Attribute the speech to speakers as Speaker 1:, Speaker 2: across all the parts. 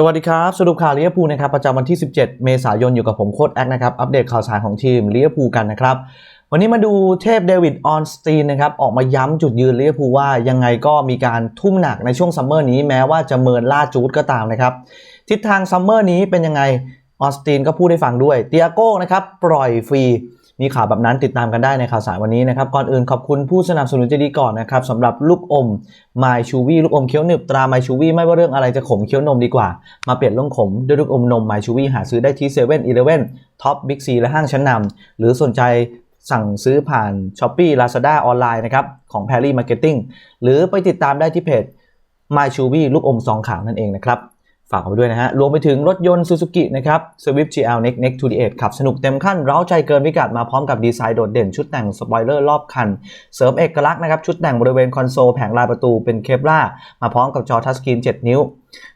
Speaker 1: สวัสดีครับ สรุปข่าวลิเวอร์พูลนะครับประจำวันที่ 17 เมษายนอยู่กับผมโค้ดแอคนะครับ อัปเดตข่าวสารของทีมลิเวอร์พูลกันนะครับ วันนี้มาดูเทพเดวิดออนสตีนนะครับ ออกมาย้ำจุดยืนลิเวอร์พูลว่ายังไงก็มีการทุ่มหนักในช่วงซัมเมอร์นี้แม้ว่าจะเมินล่าจูดก็ตามนะครับ ทิศทางซัมเมอร์นี้เป็นยังไงออนสตีนก็พูดให้ฟังด้วยเตียโก้นะครับปล่อยฟรี มีข่าวแบบนั้นติดตามกันได้ในข่าวสารวันนี้นะครับ ก่อนอื่นขอบคุณผู้สนับสนุนใจดีก่อนนะครับสำหรับลูกอม My c h e w y ลูกอมเคี้ยวหนึบตรา My c h e w y ไม่ว่าเรื่องอะไรจะขมเคี้ยวนมดีกว่า มาเปลี่ยนเรื่องขมด้วยลูกอมนม My c h e w y หาซื้อได้ที่7 e เ e ่ e อ Top Big C และห้างชั้นนำหรือสนใจสั่งซื้อผ่าน s h อ p e e Lazada ออนไลน์นะครับของ p a r i Marketing หรือไปติดตามได้ที่เพจ My c h e w y ลูกอมซองขาวนั่นเองนะครับ ฝากเอาไว้ด้วยนะฮะ รวมไปถึงรถยนต์ Suzuki นะครับ Swift GL Next Next to the Edge ขับสนุกเต็มขั้น เร้าใจเกินพิกัดมาพร้อมกับดีไซน์โดดเด่นชุดแต่งสปอยเลอร์รอบคัน เสริมเอกลักษณ์นะครับ ชุดแต่งบริเวณคอนโซลแผงลายประตูเป็นเคปล่ามาพร้อมกับจอทัชสกรีน 7 นิ้ว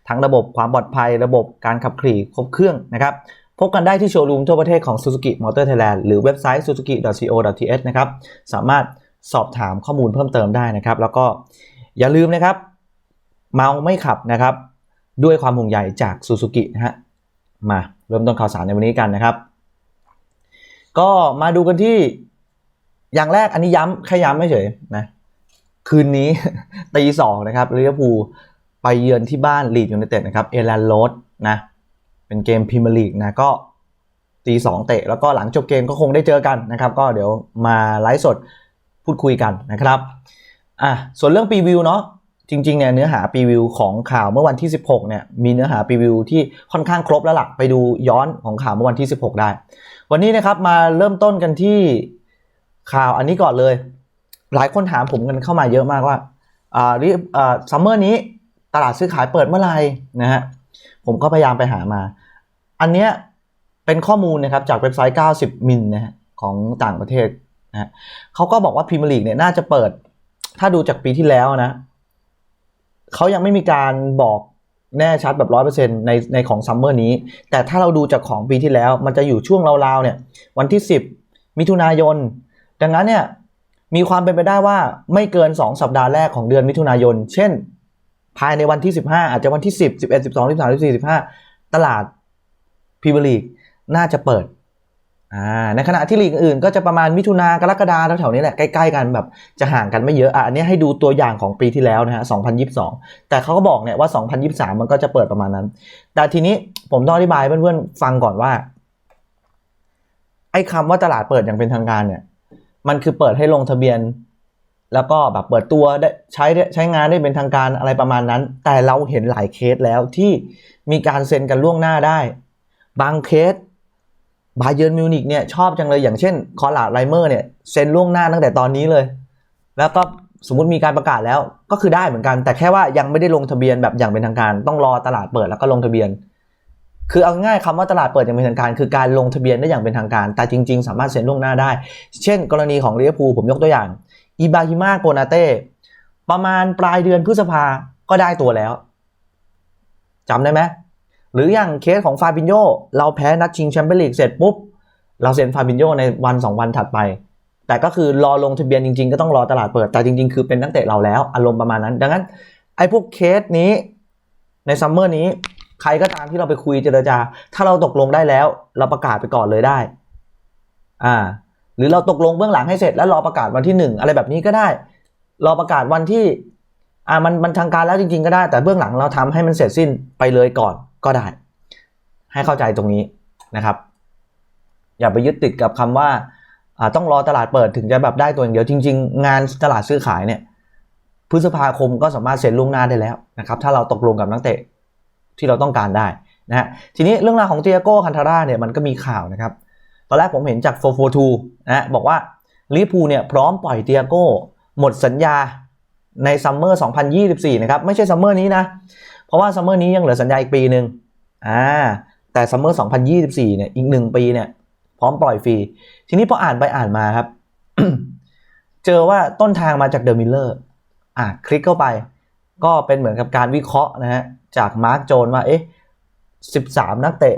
Speaker 1: ทั้งระบบความปลอดภัยระบบการขับขี่ครบเครื่องนะครับพบกันได้ที่โชว์รูมทั่วประเทศของ Suzuki Motor Thailand หรือเว็บไซต์ suzuki.co.th นะครับสามารถสอบถามข้อมูลเพิ่มเติมได้นะครับ แล้วก็อย่าลืมนะครับ เมาไม่ขับนะครับ ด้วยความห่วงใยจากซูซูกินะฮะมาเริ่มต้นข่าวสารในวันนี้กันนะครับ ก็มาดูกันที่อย่างแรกอันนี้ย้ำแค่ย้ำไม่เฉยนะคืนนี้ตีสองนะครับลิเวอร์พูลไปเยือนที่บ้านลีดยูไนเต็ดนะครับเอลันโรดนะเป็นเกมพรีเมียร์ลีกนะก็ตีสองเตะ แล้วก็หลังจบเกมก็คงได้เจอกันนะครับ ก็เดี๋ยวมาไลฟ์สดพูดคุยกันนะครับอะส่วนเรื่องปีวิวเนาะ จริงๆเนี่ยเนื้อหาปีวิวของข่าวเมื่อวันที่ 16เนี่ยมีเนื้อหาปีวิวที่ค่อนข้างครบแล้วล่ะไปดูย้อนของข่าวเมื่อวันที่ 16 ได้ วันนี้นะครับมาเริ่มต้นกันที่ข่าวอันนี้ก่อนเลย หลายคนถามผมกันเข้ามาเยอะมากว่าอ่าอ่าซัมเมอร์นี้ตลาดซื้อขายเปิดเมื่อไหร่นะฮะผมก็พยายามไปหามา อันเนี้ยเป็นข้อมูลนะครับจากเว็บไซต์ 90 มิลนะฮะของต่างประเทศนะฮะเขาก็บอกว่าพรีเมียร์ลีกเนี่ยน่าจะเปิด ถ้าดูจากปีที่แล้วนะ เขายังไม่มีการบอกแน่ชัดแบบร้อยเปอร์เซ็นต์ในในของซัมเมอร์นี้ แต่ถ้าเราดูจากของปีที่แล้ว มันจะอยู่ช่วงราวๆเนี่ย วันที่ 10 มิถุนายน ดังนั้นเนี่ยมีความเป็นไปได้ว่าไม่เกิน 2 สัปดาห์แรกของเดือนมิถุนายน เช่น ภายในวันที่ 15 อาจจะวันที่ 10 11 12 13 14 15 ตลาดพรีเมียร์ลีกน่าจะเปิด อ่าในขณะที่ลีกอื่นก็จะประมาณมิถุนากรกฎาแถวๆนี้แหละใกล้ๆกันแบบจะห่างกันไม่เยอะอะอันนี้ให้ดูตัวอย่างของปีที่แล้วนะฮะ 2022 แต่เขาก็บอกเนี่ยว่า 2023 มันก็จะเปิดประมาณนั้น แต่ทีนี้ผมต้องอธิบายเพื่อนๆฟังก่อนว่าไอ้คำว่าตลาดเปิดอย่างเป็นทางการเนี่ย มันคือเปิดให้ลงทะเบียน แล้วก็แบบเปิดตัวได้ใช้ใช้งานได้เป็นทางการอะไรประมาณนั้น แต่เราเห็นหลายเคสแล้วที่มีการเซ็นกันล่วงหน้าได้ บางเคส บาเยิร์นมิวนิกเนี่ยชอบจังเลยอย่างเช่นคอร์ลาดไลเมอร์เนี่ยเซ็นล่วงหน้าตั้งแต่ตอนนี้เลย แล้วก็สมมติมีการประกาศแล้วก็คือได้เหมือนกัน แต่แค่ว่ายังไม่ได้ลงทะเบียนแบบอย่างเป็นทางการ ต้องรอตลาดเปิดแล้วก็ลงทะเบียน คือเอาง่ายคำว่าตลาดเปิดอย่างเป็นทางการ คือการลงทะเบียนได้อย่างเป็นทางการ แต่จริง ๆ สามารถเซ็นล่วงหน้าได้ เช่น กรณีของลิเวอร์พูลผมยกตัวอย่างอิบาฮิมาโกนาเต้ประมาณปลายเดือนพฤษภาก็ได้ตัวแล้วจำได้ไหม หรืออย่างเคสของฟาบินโยเราแพ้นัดชิงแชมเปี้ยนลีกเสร็จปุ๊บ เราเซ็นฟาบินโยในวัน 2 วันถัดไป แต่ก็คือรอลงทะเบียนจริงๆ ก็ต้องรอตลาดเปิดแต่จริง ๆ คือเป็นนักเตะเราแล้วอารมณ์ประมาณนั้น ดังนั้นไอ้พวกเคสนี้ในซัมเมอร์นี้ใครก็ตามที่เราไปคุยเจรจา ถ้าเราตกลงได้แล้ว เราประกาศไปก่อนเลยได้ อ่า หรือเราตกลงเบื้องหลังให้เสร็จแล้วรอประกาศวันที่หนึ่งอะไรแบบนี้ก็ได้ รอประกาศวันที่ อ่ามันมันทางการแล้วจริง ๆ ก็ได้ แต่เบื้องหลังเราทำให้มันเสร็จสิ้นไปเลยก่อน ก็ได้ ให้เข้าใจตรงนี้นะครับ อย่าไปยึดติดกับคำว่าต้องรอตลาดเปิดถึงจะแบบได้ตัวอย่างเดียวจริง ๆ งานตลาดซื้อขายเนี่ยพฤษภาคมก็สามารถเซ็นล่วงหน้าได้แล้วนะครับ ถ้าเราตกลงกับนักเตะที่เราต้องการได้นะฮะทีนี้เรื่องราวของเตียโก้คันทาร่าเนี่ยมันก็มีข่าวนะครับตอนแรกผมเห็นจาก 442 นะบอกว่าลิปูเนี่ยพร้อมปล่อยเตียโก้ หมดสัญญาในซัมเมอร์ 2024 นะครับ ไม่ใช่ซัมเมอร์นี้นะ เพราะว่าซัมเมอร์นี้ยังเหลือสัญญาอีกปีหนึ่งอ่าแต่ซัมเมอร์ 2024 เนี่ยอีกหนึ่งปีเนี่ยพร้อมปล่อยฟรี ทีนี้พออ่านไปอ่านมาครับ เจอว่าต้นทางมาจากเดอะมิลเลอร์อะคลิกเข้าไป ก็เป็นเหมือนกับการวิเคราะห์นะฮะจากมาร์กโจนว่าเอ๊ะ 13 นักเตะ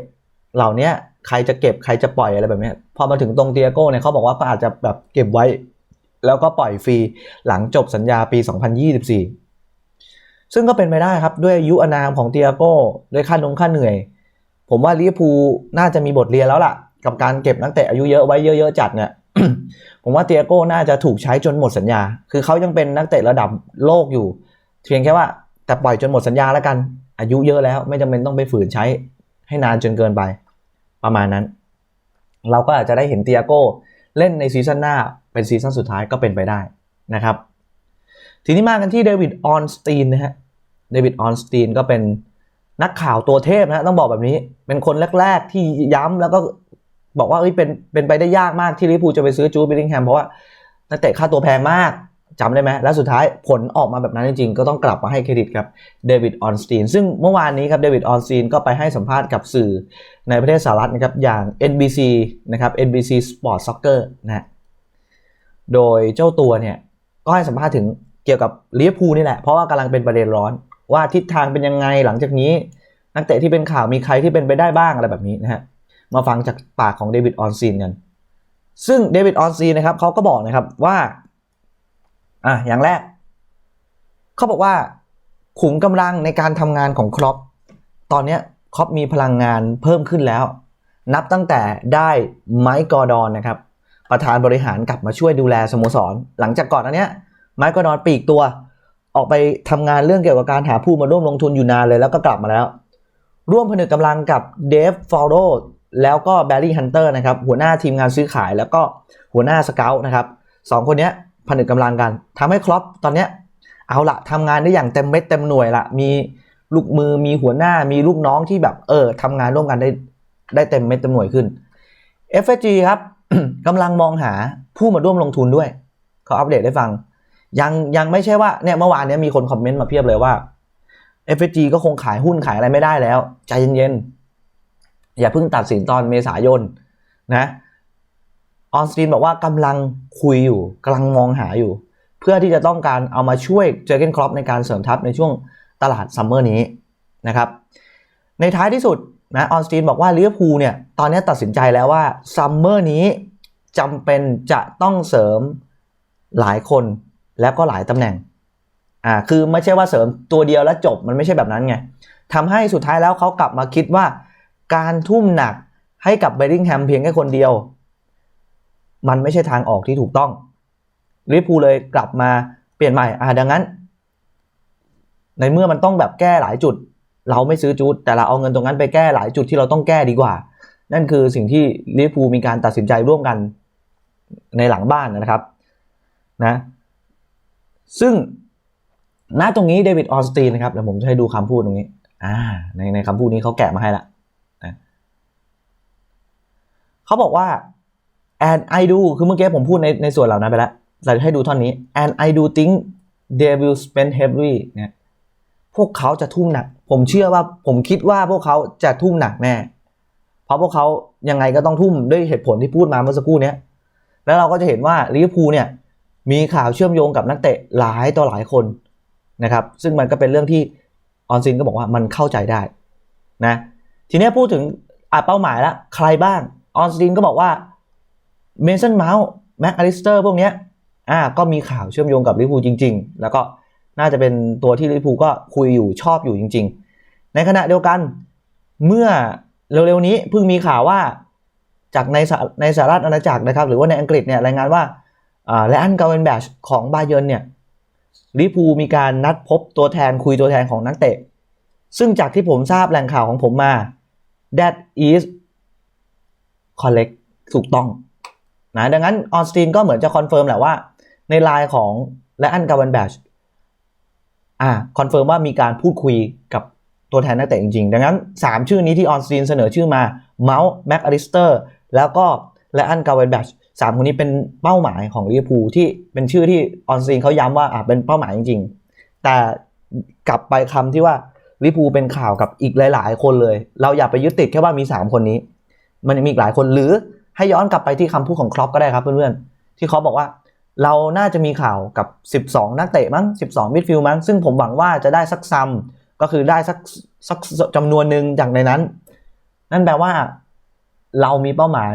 Speaker 1: เหล่านี้ใครจะเก็บใครจะปล่อยอะไรแบบนี้พอมาถึงตรงเตียโก้เนี่ยเขาบอกว่าก็อาจจะแบบเก็บไว้ แล้วก็ปล่อยฟรีหลังจบสัญญาปี 2024 ซึ่งก็เป็นไปได้ครับด้วยอายุอานามของเตียโก้ด้วยค่านงค่าเหนื่อย ผมว่าลิเวอร์พูลน่าจะมีบทเรียนแล้วล่ะ กับการเก็บนักเตะอายุเยอะไว้เยอะๆจัดเนี่ยผมว่าเตียโก้น่าจะถูกใช้จนหมดสัญญา คือเขายังเป็นนักเตะระดับโลกอยู่ เพียงแค่ว่าแต่ปล่อยจนหมดสัญญาแล้วกัน อายุเยอะแล้วไม่จำเป็นต้องไปฝืนใช้ให้นานจนเกินไป ประมาณนั้น เราก็อาจจะได้เห็นเตียโก้เล่นในซีซั่นหน้าเป็นซีซั่นสุดท้ายก็เป็นไปได้นะครับ ทีนี้มากันที่เดวิดออนสตีนนะฮะ เดวิดออนสตีนก็เป็นนักข่าวตัวเทพนะต้องบอกแบบนี้ เป็นคนแรก ๆ ที่ย้ำแล้วก็บอกว่าเอ้ยเป็นเป็นไปได้ยากมากที่ลิพูจะไปซื้อจูบิลลิงแฮมเพราะว่านักเตะค่าตัวแพงมากจำได้ไหม แล้วสุดท้ายผลออกมาแบบนั้นจริงๆ ก็ต้องกลับมาให้เครดิตครับเดวิดออนสตีน ซึ่งเมื่อวานนี้ครับเดวิดออนสตีนก็ไปให้สัมภาษณ์กับสื่อในประเทศสหรัฐนะครับ อย่าง NBC นะครับ NBC Sport Soccer นะโดยเจ้าตัวเนี่ย ก็ให้สัมภาษณ์ถึงเกี่ยวกับลิเวอร์พูลนี่แหละ เพราะว่ากำลังเป็นประเด็นร้อน ว่าทิศทางเป็นยังไงหลังจากนี้ นักเตะที่เป็นข่าวมีใครที่เป็นไปได้บ้างอะไรแบบนี้นะฮะมาฟังจากปากของเดวิดออนซีนกัน ซึ่งเดวิดออนซีนนะครับเขาก็บอกนะครับว่าอะอย่างแรกเขาบอกว่าขุมกำลังในการทำงานของครอปตอนเนี้ครอปมีพลังงานเพิ่มขึ้นแล้ว นับตั้งแต่ได้ไมค์กอร์ดอนนะครับ ประธานบริหารกลับมาช่วยดูแลสโมสร หลังจากก่อนอันเนี้ยไมค์กอร์ดอนปีกตัว ออกไปทำงานเรื่องเกี่ยวกับการหาผู้มาร่วมลงทุนอยู่นานเลยแล้วก็กลับมาแล้ว ร่วมผนึกกำลังกับเดฟฟอโรแล้วก็แบร์รี่ฮันเตอร์นะครับหัวหน้าทีมงานซื้อขายแล้วก็หัวหน้าสเกลนะครับสองคนนี้ผนึกกำลังกันทำให้ครอปตอนเนี้ยเอาละทำงานได้อย่างเต็มเม็ดเต็มหน่วยละมีลูกมือมีหัวหน้ามีลูกน้องที่แบบเออทำงานร่วมกันได้ได้เต็มเม็ดเต็มหน่วยขึ้น FG ครับกำลังมองหาผู้มาร่วมลงทุนด้วย เขาอัปเดตให้ฟัง ยังยังไม่ใช่ว่าเนี่ยเมื่อวานเนี้ยมีคนคอมเมนต์มาเพียบเลยว่า FG ก็คงขายหุ้นขายอะไรไม่ได้แล้ว ใจเย็นๆ อย่าเพิ่งตัดสินตอนเมษายนนะออนสตีนบอกว่ากำลังคุยอยู่กำลังมองหาอยู่ เพื่อที่จะต้องการเอามาช่วยเจอเกนครอปในการเสริมทัพในช่วงตลาดซัมเมอร์นี้นะครับ ในท้ายที่สุดนะออนสตีนบอกว่าลิเวอร์พูลเนี่ยตอนนี้ตัดสินใจแล้วว่าซัมเมอร์นี้จำเป็นจะต้องเสริมหลายคน แล้วก็หลายตำแหน่งอ่าคือไม่ใช่ว่าเสริมตัวเดียวแล้วจบมันไม่ใช่แบบนั้นไงทำให้สุดท้ายแล้วเขากลับมาคิดว่า การทุ่มหนักให้กับเบรดิงแฮมเพียงแค่คนเดียว มันไม่ใช่ทางออกที่ถูกต้องลิพูเลยกลับมาเปลี่ยนใหม่อ่าดังนั้น ในเมื่อมันต้องแบบแก้หลายจุด เราไม่ซื้อจุด แต่เราเอาเงินตรงนั้นไปแก้หลายจุดที่เราต้องแก้ดีกว่า นั่นคือสิ่งที่ลิพูมีการตัดสินใจร่วมกันในหลังบ้านนะครับ นะ ซึ่งณตรงนี้เดวิดออสตีนนะครับเดี๋ยวผมจะให้ดูคำพูดตรงนี้อ่าในในคำพูดนี้เขาแกะมาให้ละนะเขาบอกว่า and I do คือเมื่อกี้ผมพูดในในส่วนเหล่านั้นไปแล้วเราจะให้ดูท่อนนี้ and I do think they will spend heavily เนี่ยพวกเขาจะทุ่มหนัก ผมเชื่อว่าผมคิดว่าพวกเขาจะทุ่มหนักแน่ เพราะพวกเขายังไงก็ต้องทุ่มด้วยเหตุผลที่พูดมาเมื่อสักครู่เนี้ยแล้วเราก็จะเห็นว่าลิเวอร์พูลเนี่ย มีข่าวเชื่อมโยงกับนักเตะหลายต่อหลายคนนะครับซึ่งมันก็เป็นเรื่องที่ออนซินก็บอกว่ามันเข้าใจได้นะทีนี้พูดถึงอะเป้าหมายแล้วใครบ้างออนซินก็บอกว่าเมสันเมาส์แม็กอลิสเตอร์พวกเนี้ยอ่าก็มีข่าวเชื่อมโยงกับลิเวอร์พูลจริง ๆ แล้วก็น่าจะเป็นตัวที่ลิเวอร์พูลก็คุยอยู่ชอบอยู่จริง ๆ ในขณะเดียวกันเมื่อเร็วๆนี้เพิ่งมีข่าวว่าจากในในสหรัฐอาณาจักรนะครับ หรือว่าในอังกฤษเนี่ยรายงานว่า และอันกาเวนแบชของบาเยิร์นเนี่ยลิปูมีการนัดพบตัวแทนคุยตัวแทนของนักเตะ ซึ่งจากที่ผมทราบแหล่งข่าวของผมมา that is correct ถูกต้องนะดังนั้นออนสตีนก็เหมือนจะคอนเฟิร์มแหละว่า ในไลน์ของและอันกาเวนแบชอ่าคอนเฟิร์มว่ามีการพูดคุยกับตัวแทนนักเตะจริงๆ ดังนั้น 3 ชื่อนี้ที่ออนสตีนเสนอชื่อมาเมาส์แม็กอลิสเตอร์แล้วก็และอันกาเวนแบช สามคนนี้เป็นเป้าหมายของลิเวอร์พูลที่เป็นชื่อที่ออนซีนเขาย้ำว่าอะเป็นเป้าหมายจริง ๆ แต่กลับไปคำที่ว่าลิเวอร์พูลเป็นข่าวกับอีกหลาย ๆ คนเลย เราอย่าไปยึดติดแค่ว่ามี3คนนี้ มันมีอีกหลายคนหรือให้ย้อนกลับไปที่คำพูดของครอปก็ได้ครับเพื่อนๆที่เขาบอกว่าเราน่าจะมีข่าวกับ 12 นักเตะมั้ง 12 มิดฟิลด์มั้ง ซึ่งผมหวังว่าจะได้สักซัมก็คือได้สักสักจำนวนหนึ่งจากในนั้น นั่นแปลว่า เรามีเป้าหมาย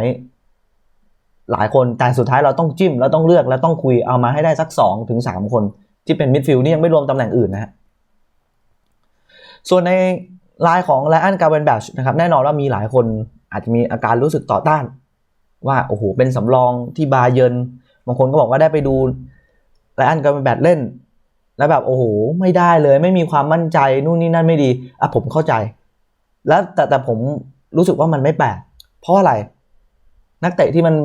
Speaker 1: หลายคนแต่สุดท้ายเราต้องจิ้มแล้วต้องเลือกแล้วต้องคุยเอามาให้ได้สัก2ถึง3คนที่เป็นมิดฟิลด์นี่ยังไม่รวมตำแหน่งอื่นนะฮะส่วนในรายของไลอันกาเวนแบชนะครับแน่นอนว่ามีหลายคนอาจจะมีอาการรู้สึกต่อต้าน ว่าโอ้โหเป็นสำรองที่บาเยนบางคนก็บอกว่าได้ไปดูไลอันกาเวนแบชเล่น แล้วแบบโอ้โหไม่ได้เลย ไม่มีความมั่นใจนู่นนี่นั่นไม่ดีอะผมเข้าใจ แล้วแต่แต่ผมรู้สึกว่ามันไม่แปลกเพราะอะไร นักเตะที่มัน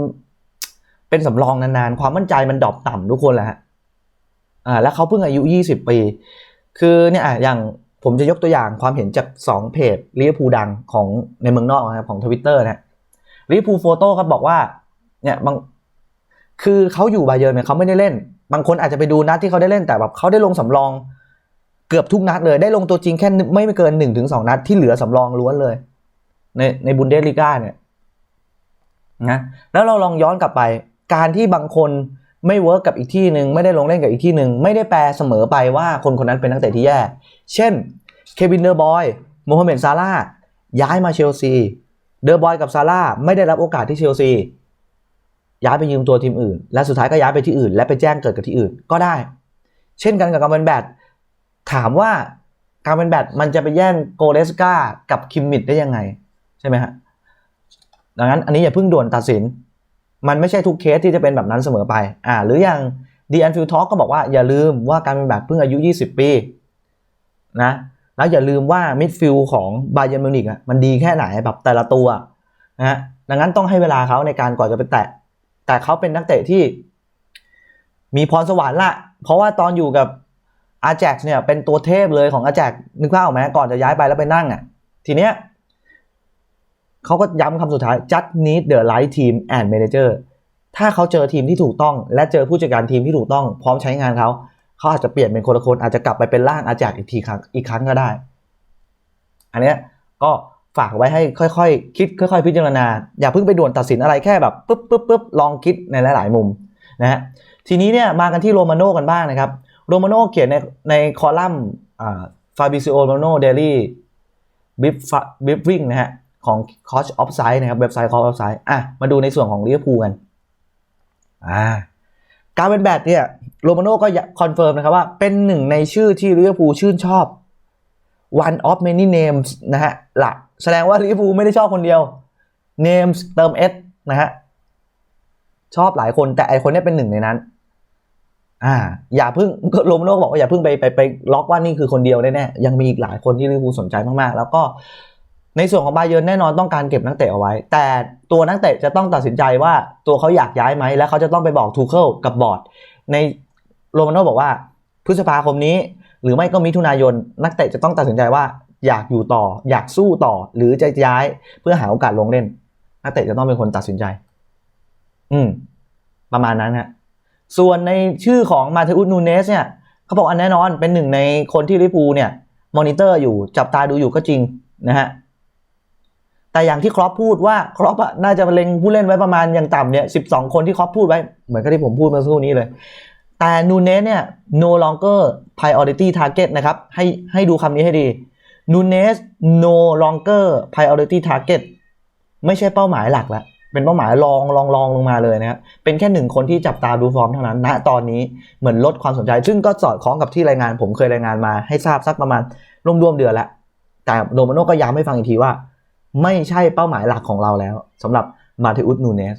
Speaker 1: เป็นสำรองนานๆ ความมั่นใจมันดรอปต่ำทุกคนแหละฮะอ่าแล้วเขาเพิ่งอายุ 20 ปี คือเนี่ยอะอย่างผมจะยกตัวอย่างความเห็นจาก 2 เพจลิเวอร์พูดังของในเมืองนอกนะครับของทวิตเตอร์นะลิเวอร์พูลโฟโต้ครับบอกว่าเนี่ยบางคือเขาอยู่บาเยิร์เนี่ยเขาไม่ได้เล่น บางคนอาจจะไปดูนัดที่เขาได้เล่นแต่แบบเขาได้ลงสำรองเกือบทุกนัดเลยได้ลงตัวจริงแค่ไม่เกิน1นถึงสนัดที่เหลือสำรองล้วนเลย ในในบุนเดสลีกาเนี่ยนะแล้วเราลองย้อนกลับไป การที่บางคนไม่เวิร์กกับอีกที่หนึ่งไม่ได้ลงเล่นกับอีกที่หนึ่งไม่ได้แปลเสมอไปว่าคนคนนั้นเป็นนักเตะที่แย่ เช่นเควินเดอร์บอยโมฮัมเหม็ดซาร่าย้ายมาเชลซี เดอร์บอยกับซาร่าไม่ได้รับโอกาสที่เชลซีย้ายไปยืมตัวทีมอื่น และสุดท้ายก็ย้ายไปที่อื่น และไปแจ้งเกิดกับที่อื่นก็ได้ เช่นกันกับการเป็นแบดถามว่าการเป็นแบดมันจะไปแย่งโกเลสกากับคิมมิดได้ยังไง ใช่ไหมฮะดังนั้นอันนี้อย่าเพิ่งด่วนตัดสิน มันไม่ใช่ทุกเคสที่จะเป็นแบบนั้นเสมอไป อ่า หรืออย่างดีแอนฟิลท็อกก็บอกว่าอย่าลืมว่าการเป็นแบดเพิ่งอายุ 20 ปีนะ แล้วอย่าลืมว่ามิดฟิลของบาเยนมิวนิกอะมันดีแค่ไหนแบบแต่ละตัวนะฮะ ดังนั้นต้องให้เวลาเขาในการก่อนจะไปแตะ แต่เขาเป็นนักเตะที่ มีพรสวรรค์ละ เพราะว่าตอนอยู่กับอาแจ็กเนี่ยเป็นตัวเทพเลยของอาแจ็กนึกภาพออกไหมก่อนจะย้ายไปแล้วไปนั่งอะ ทีเนี้ย เขาก็ย้ำคำสุดท้าย just need the right team and manager ถ้าเขาเจอทีมที่ถูกต้อง และเจอผู้จัดการทีมที่ถูกต้อง พร้อมใช้งานเขา เขาอาจจะเปลี่ยนเป็นคนละคนอาจจะกลับไปเป็นร่างอาแจกอีกทีครั้งอีกครั้งก็ได้ อันนี้ก็ฝากไว้ให้ค่อยๆคิดค่อย ๆ พิจารณา อย่าเพิ่งไปด่วนตัดสินอะไรแค่แบบปุ๊บปุ๊บปุ๊บลองคิดในหลาย ๆ มุมนะฮะทีนี้เนี่ยมากันที่โรมาโน่กันบ้างนะครับโรมาโน่เขียนในในคอลัมน์ฟาบิซิโอโรมาโน่เดลี่บิฟบิฟวิ่งนะฮะ ของ Coach Offside นะครับเว็บไซต์ Coach Offside อะมาดูในส่วนของลิเวอร์พูลกันอ่าการเป็นแบตเนี่ยโรมาโน่ก็คอนเฟิร์มนะครับว่าเป็นหนึ่งในชื่อที่ลิเวอร์พูลชื่นชอบ one of many names นะฮะหลักแสดงว่าลิเวอร์พูลไม่ได้ชอบคนเดียว names เติม s นะฮะชอบหลายคนแต่ไอคนนี้เป็นหนึ่งในนั้น อ่า อย่าเพิ่งโรมาโน่บอกว่าอย่าเพิ่งไปไปไปล็อกว่านี่คือคนเดียวแน่ๆยังมีอีกหลายคนที่ลิเวอร์พูลสนใจมากๆ แล้วก็ ในส่วนของบาเยิร์แน่นอนต้องการเก็บนักเตะเอาไว้ แต่ตัวนักเตะจะต้องตัดสินใจว่าตัวเขาอยากย้ายไหม และเขาจะต้องไปบอกทูเคิลกับบอร์ด ในโรมาโน่บอกว่า พฤษภาคมนี้ หรือไม่ก็มิถุนายน นักเตะจะต้องตัดสินใจว่าอยากอยู่ต่อ อยากสู้ต่อ หรือจะย้ายเพื่อหาโอกาสลงเล่น นักเตะจะต้องเป็นคนตัดสินใจ อืม ประมาณนั้นฮะส่วนในชื่อของมาเทอุสนูเนสเนี่ยเขาบอกอันแน่นอนเป็นหนึ่งในคนที่ลิปูเนี่ย มอนิเตอร์อยู่จับตาดูอยู่ก็จริงนะฮะ แต่อย่างที่ครอปพูดว่าครอปอะน่าจะเล็งผู้เล่นไว้ประมาณอย่างต่ำเนี่ยสิบสองคนที่ครอปพูดไว้ เหมือนกับที่ผมพูดเมื่อสักครู่นี้เลย แต่นูเนสเนี่ย no longer priority target นะครับ ให้ให้ดูคำนี้ให้ดีนูเนส no longer priority target ไม่ใช่เป้าหมายหลักแล้วเป็นเป้าหมายรองรองรองลงมาเลยนะครับ เป็นแค่หนึ่งคนที่จับตาดูฟอร์มเท่านั้น ณ ตอนนี้เหมือนลดความสนใจ ซึ่งก็สอดคล้องกับที่รายงาน ผมเคยรายงานมาให้ทราบสักประมาณร่วมๆเดือนล้วแต่โดมาโนก็ย้ำให้ฟังอีกทีว่า ไม่ใช่เป้าหมายหลักของเราแล้วสำหรับมาเทอุสนูเนส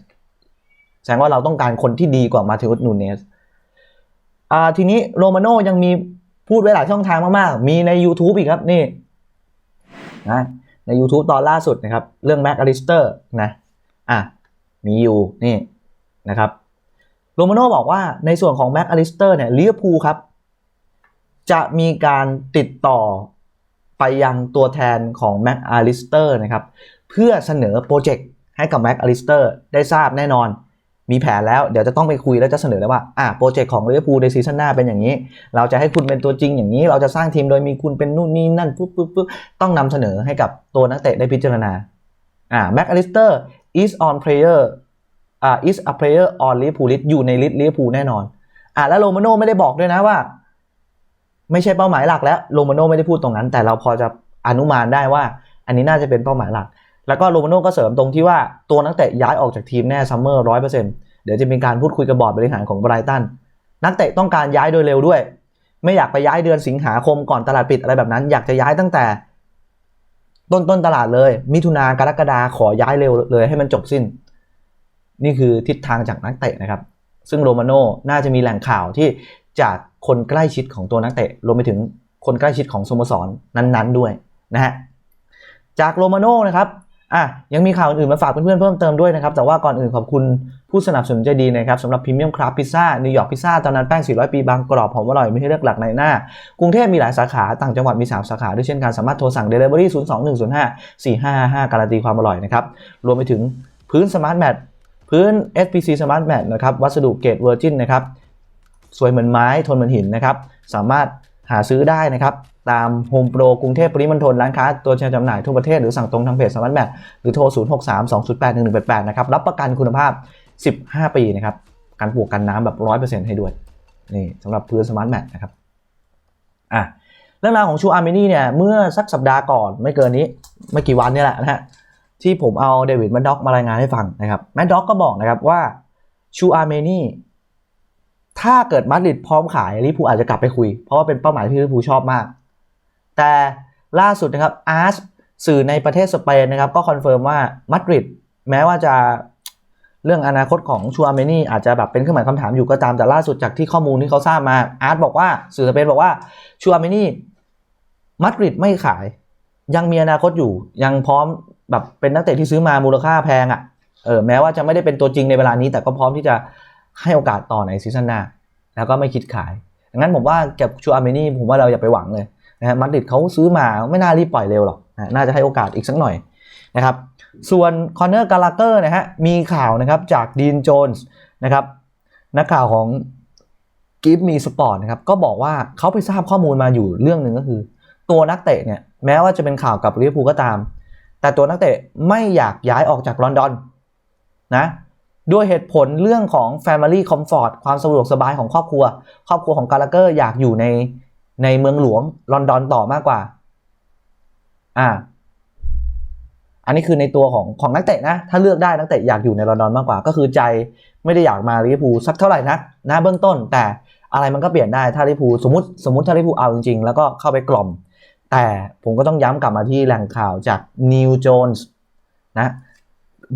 Speaker 1: แสดงว่าเราต้องการคนที่ดีกว่ามาเทอุสนูเนสอ่าทีนี้โรมาโนยังมีพูดไว้หลายช่องทางมากๆ มีใน YouTube อีกครับนี่นะใน YouTube ตอนล่าสุดนะครับ เรื่องแม็กอลิสเตอร์นะอะมีอยู่นี่นะครับโรมาโนบอกว่าในส่วนของแม็กอลิสเตอร์เนี่ยลิเวอร์พูลครับ จะมีการติดต่อ ไปยังตัวแทนของแม็กอลิสเตอร์นะครับ เพื่อเสนอโปรเจกต์ให้กับแม็กอลิสเตอร์ได้ทราบแน่นอน มีแผนแล้วเดี๋ยวจะต้องไปคุยแล้วจะเสนอแล้วว่าอ่าโปรเจกต์ของลิเวอร์พูลในซีซั่นหน้าเป็นอย่างนี้ เราจะให้คุณเป็นตัวจริงอย่างนี้ เราจะสร้างทีมโดยมีคุณเป็นนู่นนี่นั่นปุ๊บปุ๊บปุ๊บต้องนำเสนอให้กับตัวนักเตะได้พิจารณาอ่าแม็กอลิสเตอร์ is on player อ่า is a player on Liverpool list อยู่ในลิสต์ลิเวอร์พูลแน่นอนอ่าแล้วโรมาโน่ไม่ได้บอกด้วยนะว่า ไม่ใช่เป้าหมายหลักแล้วโรมาโน่ไม่ได้พูดตรงนั้น แต่เราพอจะอนุมานได้ว่า อันนี้น่าจะเป็นเป้าหมายหลัก แล้วก็โรมาโน่ก็เสริมตรงที่ว่าตัวนักเตะย้ายออกจากทีมแน่ซัมเมอร์ร้อยเปอร์เซ็นต์เดี๋ยวจะมีการพูดคุยกับบอร์ดบริหารของไบรตันนักเตะต้องการย้ายโดยเร็วด้วย ไม่อยากไปย้ายเดือนสิงหาคมก่อนตลาดปิดอะไรแบบนั้น อยากจะย้ายตั้งแต่ ต้นต้นตลาดเลย มิถุนากรกฎาขอย้ายเร็วเลยให้มันจบสิ้น นี่คือทิศทางจากนักเตะนะครับ ซึ่งโรมาโน่น่าจะมีแหล่งข่าวที่ จากคนใกล้ชิดของตัวนักเตะรวมไปถึงคนใกล้ชิดของสโมสรนั้นๆ ด้วยนะฮะจากโรมาโน่นะครับอะยังมีข่าวอื่นมาฝากเพื่อนๆเพิ่มเติมด้วยนะครับ แต่ว่าก่อนอื่นขอบคุณผู้สนับสนุนใจดีนะครับสำหรับพรีเมียมคราฟพิซซ่านิวยอร์กพิซซ่าตอนนั้นแป้ง 400 ปีบางกรอบหอมอร่อยไม่ให้เลือกหลักในหน้า กรุงเทพมีหลายสาขา ต่างจังหวัดมี 3 สาขา ด้วยเช่นกัน สามารถโทรสั่ง Delivery 02105 4555 การันตีความอร่อยนะครับ รวมไปถึงพื้นสมาร์ทแมทพื้น SPC Smart Mat นะครับวัสดุเกรดเวอร์จินนะครับ สวยเหมือนไม้ทนเหมือนหินนะครับ สามารถหาซื้อได้นะครับ ตามโฮมโปรกรุงเทพปริมณฑลร้านค้า ตัวแทนจำหน่ายทั่วประเทศ หรือสั่งตรงทางเพจสมาร์ทแมทหรือโทร 0 6 3 2 0 8 1 1 8 8 นะครับ รับประกันคุณภาพ 15 ปีนะครับการปลูกกันน้ำแบบ 100%ให้ด้วยนี่สำหรับพื้นสมาร์ทแมทนะครับอะเรื่องราวของชูอาร์เมนี่เนี่ยเมื่อสักสัปดาห์ก่อนไม่เกินนี้ไม่กี่วันนี่แหละนะฮะที่ผมเอาเดวิดแมดด็อกมารายงานให้ฟังนะครับแมดด็อกก็บอกนะครับว่าชูอาร์เมนี่ ถ้าเกิดมาดริดพร้อมขายลิเวอร์พูอาจจะกลับไปคุย เพราะว่าเป็นเป้าหมายที่ลิเวอร์พูชอบมาก แต่ล่าสุดนะครับอาร์สสื่อในประเทศสเปนนะครับ ก็คอนเฟิร์มว่ามาดริดแม้ว่าจะเรื่องอนาคตของชูอาร์เมนี่อาจจะแบบเป็นเครื่องหมายคำถามอยู่ก็ตามแต่ล่าสุดจากที่ข้อมูลที่เขาทราบมาอาร์ตบอกว่าสื่อสเปนบอกว่าชูอาร์เมนี่มาดริดไม่ขาย ยังมีอนาคตอยู่ ยังพร้อมแบบเป็นนักเตะที่ซื้อมามูลค่าแพงอะ่ะเออแม้ว่าจะไม่ได้เป็นตัวจริงในเวลานี้ แต่ก็พร้อมที่จะให้โอกาสต่อในซีซั่นหน้า แล้วก็ไม่คิดขายดังนั้นผมว่าเก็บชูอาร์เมนี่ผมว่าเราอย่าไปหวังเลยนะฮะมาดริดเขาซื้อมาไม่น่ารีบปล่อยเร็วหรอกนะน่าจะให้โอกาสอีกสักหน่อยนะครับส่วนคอนเนอร์กาลาเกอร์นะฮะมีข่าวนะครับจากดีนโจนส์นะครับนักข่าวของกิฟมีสปอร์ตนะครับก็บอกว่าเขาไปทราบข้อมูลมาอยู่เรื่องหนึ่งก็คือ ตัวนักเตะเนี่ยแม้ว่าจะเป็นข่าวกับลิเวอร์พูลก็ตาม แต่ตัวนักเตะไม่อยากย้ายออกจากลอนดอนนะ ด้วยเหตุผลเรื่องของ Family Comfort ความสะดวกสบายของครอบครัว ครอบครัวของกาลาเกอร์อยากอยู่ในในเมืองหลวงลอนดอนต่อมากกว่า อ่า อันนี้คือในตัวของของนักเตะนะ ถ้าเลือกได้นักเตะอยากอยู่ในลอนดอนมากกว่า ก็คือใจไม่ได้อยากมาลิเวอร์พูลสักเท่าไหร่นักนะเบื้องต้น แต่อะไรมันก็เปลี่ยนได้ถ้าลิเวอร์พูลสมมติสมมติถ้าลิเวอร์พูลเอาจริงๆ แล้วก็เข้าไปกล่อม แต่ผมก็ต้องย้ำกลับมาที่แหล่งข่าวจากนิวโจนส์นะ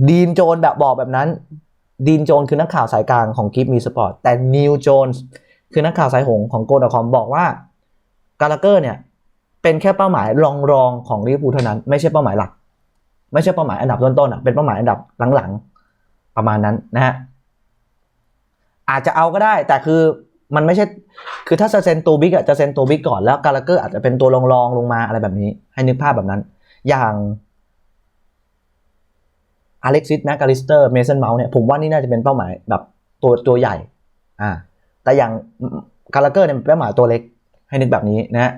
Speaker 1: ดีนโจนแบบบอกแบบนั้น ดีนโจนคือนักข่าวสายกลางของกิฟมีสปอร์ตแต่นิวโจนส์คือนักข่าวสายหงของโกลดคอมบอกว่ากาลาเกอร์เนี่ยเป็นแค่เป้าหมายรองรองของลิเวอร์พูลเท่านั้น ไม่ใช่เป้าหมายหลัก ไม่ใช่เป้าหมายอันดับต้นๆอะเป็นเป้าหมายอันดับหลังๆประมาณนั้นนะฮะอาจจะเอาก็ได้แต่คือมันไม่ใช่คือถ้าจะเซ็นตัวบิ๊กอะจะเซ็นตัวบิ๊กก่อนแล้วกาลาเกอร์อาจจะเป็นตัวรองๆลงมาอะไรแบบนี้ ให้นึกภาพแบบนั้น อย่าง อเล็กซิสแมคคาลิสเตอร์เมสันเมาส์เนี่ยผมว่านี่น่าจะเป็นเป้าหมายแบบตัวตัวใหญ่อ่าแต่อย่างกาลาเกอร์เนี่ยเป็นเป้าหมายตัวเล็กให้นึกแบบนี้นะฮะ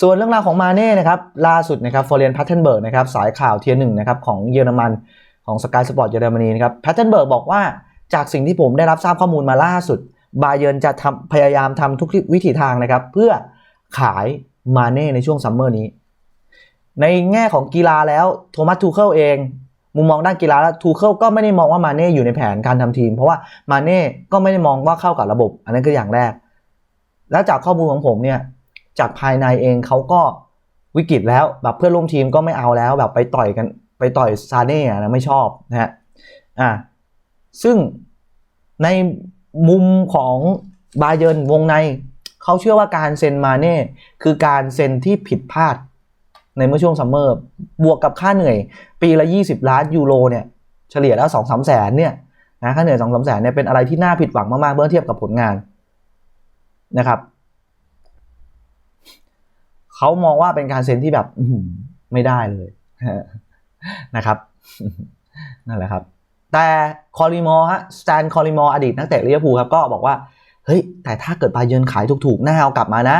Speaker 1: ส่วนเรื่องราวของมาเน่นะครับล่าสุดนะครับฟอร์เรียนพัตเทนเบิร์กนะครับสายข่าวเทียร์หนึ่งนะครับของเยอรมันของสกายสปอร์ตเยอรมนีนะครับพัตเทนเบิร์กบอกว่าจากสิ่งที่ผมได้รับทราบข้อมูลมาล่าสุด บาเยิร์นจะทำพยายามทำทุกวิถีทางนะครับ เพื่อขายมาเน่ในช่วงซัมเมอร์นี้ ในแง่ของกีฬาแล้วโทมัสทูเคิลเอง มุมมองด้านกีฬาแล้วทูเคิลก็ไม่ได้มองว่ามาเน่อยู่ในแผนการทำทีม เพราะว่ามาเน่ก็ไม่ได้มองว่าเข้ากับระบบ อันนั้นคืออย่างแรก แล้วจากข้อมูลของผมเนี่ยจากภายในเองเขาก็วิกฤตแล้วแบบเพื่อนร่วมทีมก็ไม่เอาแล้วแบบไปต่อยกันไปต่อยซาเน่นะไม่ชอบนะฮะอ่าซึ่งในมุมของบาเยิร์นวงใน เขาเชื่อว่าการเซ็นมาเน่คือการเซ็นที่ผิดพลาด ในเมื่อช่วงซัมเมอร์บวกกับค่าเหนื่อย ปีละ 20 ล้านยูโรเนี่ยเฉลี่ยแล้ว2 3แสนเนี่ยนะค่าเหนื่อย2 3แสนเนี่ยเป็นอะไรที่น่าผิดหวังมากๆเมื่อเทียบกับผลงานนะครับเขามองว่าเป็นการเซ็นที่แบบไม่ได้เลยนะครับนั่นแหละครับ แต่คอริมอฮะสแตนคอริมออดีตนักเตะลิเวอร์พูลครับก็บอกว่าเฮ้ยแต่ถ้าเกิดบาเยิร์นขายถูกๆน่าเอากลับมานะ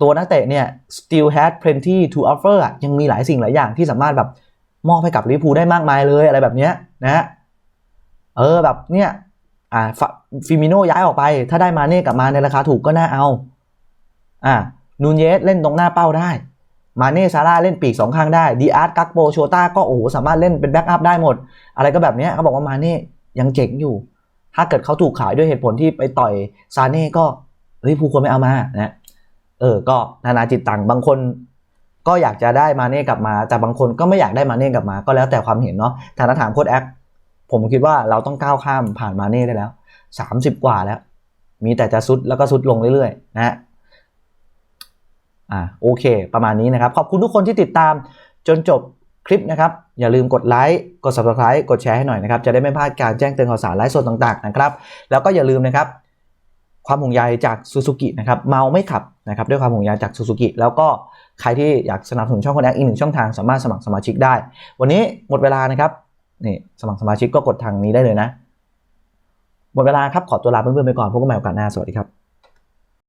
Speaker 1: ตัวนักเตะเนี่ย still had plenty to offer ยังมีหลายสิ่งหลายอย่างที่สามารถแบบมอบให้กับลิเวอร์พูลได้มากมายเลยอะไรแบบเนี้ยนะเออแบบเนี้ยอ่าฟิมิโนย้ายออกไป ถ้าได้มาเน่กลับมาในราคาถูกก็น่าเอา อ่านูนเยสเล่นตรงหน้าเป้าได้ มาเน่ซาร่าเล่นปีกสองข้างได้ดีอาร์ตกักโปโชต้าก็โอ้โหสามารถเล่นเป็นแบ็กอัพได้หมด อะไรก็แบบเนี้ยเขาบอกว่ามาเน่ยังเจ๋งอยู่ ถ้าเกิดเขาถูกขายด้วยเหตุผลที่ไปต่อยซาเน่ก็เฮ้ยผู้ควรไม่เอามานะ เออ ก็นานาจิตตังบางคน ก็อยากจะได้มาเน่กลับมา แต่บางคนก็ไม่อยากได้มาเน่กลับมา ก็แล้วแต่ความเห็นเนาะฐานะถามโค้ดแอคผมคิดว่าเราต้องก้าวข้ามผ่านมาเน่ได้แล้วสามสิบกว่าแล้ว มีแต่จะซุดแล้วก็ซุดลงเรื่อยๆ นะฮะอ่าโอเค ประมาณนี้นะครับ ขอบคุณทุกคนที่ติดตามจนจบคลิปนะครับ อย่าลืมกดไลค์กด subscribe กดแชร์ให้หน่อยนะครับ จะได้ไม่พลาดการแจ้งเตือนข่าวสารไลฟ์สดต่างๆนะครับ แล้วก็อย่าลืมนะครับ ความห่วงใยจากซูซูกินะครับเมาไม่ขับนะครับด้วยความห่วงใยจากซูซูกิแล้วก็ใครที่อยากสนับสนุนช่องคนแอคอีกหนึ่งช่องทางสามารถสมัครสมาชิกได้ วันนี้หมดเวลานะครับนี่สมัครสมาชิกก็กดทางนี้ได้เลยนะ หมดเวลาครับขอตัวลาเพื่อนๆไปก่อนพบกันใหม่โอกาสหน้าสวัสดีครับ